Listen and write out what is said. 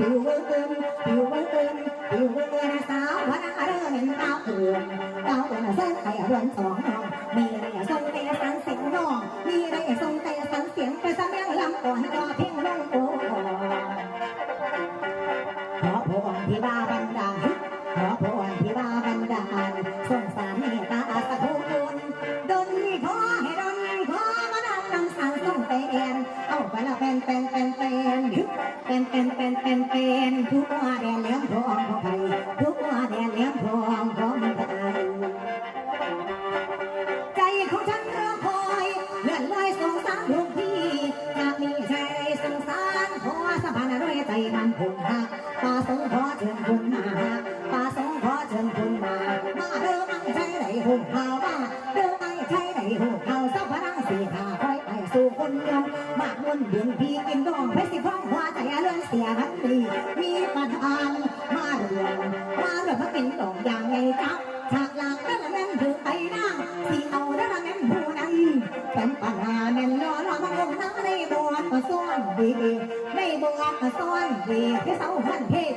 ผิวเบิ้งเบิ้ผิวเบิ้งเบิ้ผิวเบิ้งเบิ้สาววันเริ่มเห็นดาเอือนดาเอือนเส้นไข่เรือนสองมีไรทรงเตะสันเสียงนองมีไรทรงเตะสันเสียงกระแม่งลำก่อนก็เพ่งลงโอ้ขอพรที่บ้าบันดาลขอพรที่บ้าบันดาลสงสาร เป็นเอาไปละเป็นเป็นเป็นเป็นเป็นเป็นเป็นเป็นเป็นทุกว่าแดนเลี้ยงทองของไทยทุกว่าแดนเลี้ยงทองของไทยใจของฉันรอคอยเลื่อนลอยสงสารทุกที่จะมีใจสงสารขอสะพานด้วยใจมันคงหักป่าสงขอเชิญคุณมาป่าสงขอเชิญคุณมามาเดิมอังใจไหนหุ่นข่าวว่าเดิมอังใจไหนหุ่นข่าสัพพนังสีหาคอย ไปสู่คนยมมากมุ่นเดือนพี่กินดองเพชรสิพ้องหัวใจเลื่อนเสียทันทีมีประธานมาเรือนมาเรือนมากินดองอย่างไงจ๊ะฉากหลังนั่นแหละแม่นถือไปนั่งสีเอานั่นแหละแม่นผู้นั้นเป็นปัญหาแม่นรอรอมาลงน้ำในบวชมาซ่อนดีในบวชมาซ่อนดีที่เสาหันเพศ